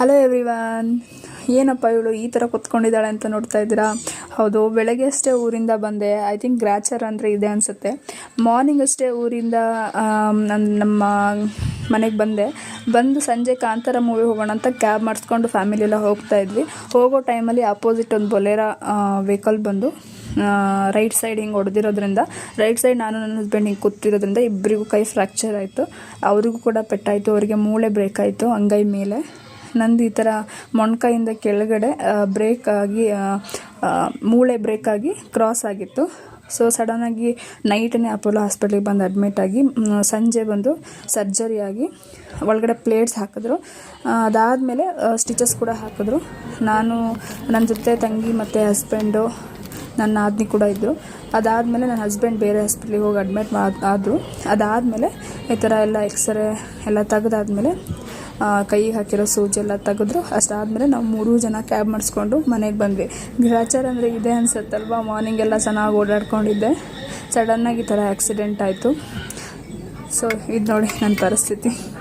Hello everyone ಏನಪ್ಪ ಇವಳು ಈ ಥರ ಕೂತ್ಕೊಂಡಿದ್ದಾಳೆ ಅಂತ ನೋಡ್ತಾ ಇದ್ದೀರಾ? ಹೌದು, ಬೆಳಗ್ಗೆ ಅಷ್ಟೇ ಊರಿಂದ ಬಂದೆ. ಐ ಥಿಂಕ್ ಗ್ರಾಚರ್ ಅಂದರೆ ಇದೆ ಅನಿಸುತ್ತೆ. ಮಾರ್ನಿಂಗ್ ಅಷ್ಟೇ ಊರಿಂದ ನನ್ನ ನಮ್ಮ ಮನೆಗೆ ಬಂದೆ. ಬಂದು ಸಂಜೆ ಕಾಂತಾರ ಮೂವಿ ಹೋಗೋಣ ಅಂತ ಕ್ಯಾಬ್ ಮಾಡಿಸ್ಕೊಂಡು ಫ್ಯಾಮಿಲಿ ಎಲ್ಲ ಹೋಗ್ತಾ ಇದ್ವಿ. ಹೋಗೋ ಟೈಮಲ್ಲಿ ಅಪೋಸಿಟ್ ಒಂದು ಬೊಲೇರ ವೆಹಿಕಲ್ ಬಂದು ರೈಟ್ ಸೈಡ್ ಹಿಂಗೆ ಹೊಡೆದಿರೋದ್ರಿಂದ ರೈಟ್ ಸೈಡ್ ನಾನು ನನ್ನ ಹಸ್ಬೆಂಡ್ ಹಿಂಗೆ ಕೂತಿರೋದ್ರಿಂದ ಇಬ್ಬರಿಗೂ ಕೈ ಫ್ರ್ಯಾಕ್ಚರ್ ಆಯಿತು. ಅವರಿಗೂ ಕೂಡ ಪೆಟ್ಟಾಯಿತು. ಅವರಿಗೆ ಮೂಳೆ ಬ್ರೇಕ್ ಆಯಿತು ಅಂಗೈ ಮೇಲೆ. ನಂದು ಈ ಥರ ಮೊಣಕೈಯಿಂದ ಕೆಳಗಡೆ ಬ್ರೇಕ್ ಆಗಿ ಮೂಳೆ ಬ್ರೇಕ್ ಆಗಿ ಕ್ರಾಸ್ ಆಗಿತ್ತು. ಸೊ ಸಡನ್ನಾಗಿ ನೈಟನ್ನೇ ಅಪೋಲೋ ಹಾಸ್ಪಿಟ್ಲಿಗೆ ಬಂದು ಅಡ್ಮಿಟ್ ಆಗಿ ಸಂಜೆ ಬಂದು ಸರ್ಜರಿ ಆಗಿ ಒಳಗಡೆ ಪ್ಲೇಟ್ಸ್ ಹಾಕಿದ್ರು. ಅದಾದಮೇಲೆ ಸ್ಟಿಚಸ್ ಕೂಡ ಹಾಕಿದ್ರು. ನಾನು ನನ್ನ ಜೊತೆ ತಂಗಿ ಮತ್ತು ಹಸ್ಬೆಂಡು ನನ್ನ ಆದ್ನಿ ಕೂಡ ಇದ್ದರು ಅದಾದಮೇಲೆ ನನ್ನ ಹಸ್ಬೆಂಡ್ ಬೇರೆ ಹಾಸ್ಪಿಟ್ಲಿಗೆ ಹೋಗಿ ಅಡ್ಮಿಟ್ ಆದರು. ಅದಾದಮೇಲೆ ಈ ಥರ ಎಲ್ಲ ಎಕ್ಸ್ರೇ ಎಲ್ಲ ತೆಗೆದಾದ್ಮೇಲೆ ಕೈಗೆ ಹಾಕಿರೋ ಸೂಜ್ ಎಲ್ಲ ತೆಗೆದ್ರು. ಅಷ್ಟಾದಮೇಲೆ ನಾವು ಮೂರೂ ಜನ ಕ್ಯಾಬ್ ಮಾಡಿಸ್ಕೊಂಡು ಮನೆಗೆ ಬಂದ್ವಿ. ಗ್ರಾಚಾರ ಅಂದರೆ ಇದೆ ಅನ್ಸತ್ತಲ್ವ? ಮಾರ್ನಿಂಗ್ ಎಲ್ಲ ಚೆನ್ನಾಗಿ ಓಡಾಡ್ಕೊಂಡಿದ್ದೆ. ಸಡನ್ನಾಗಿ ಈ ಥರ ಆ್ಯಕ್ಸಿಡೆಂಟ್ ಆಯಿತು. ಸೊ ಇದು ನೋಡಿ ನನ್ನ ಪರಿಸ್ಥಿತಿ.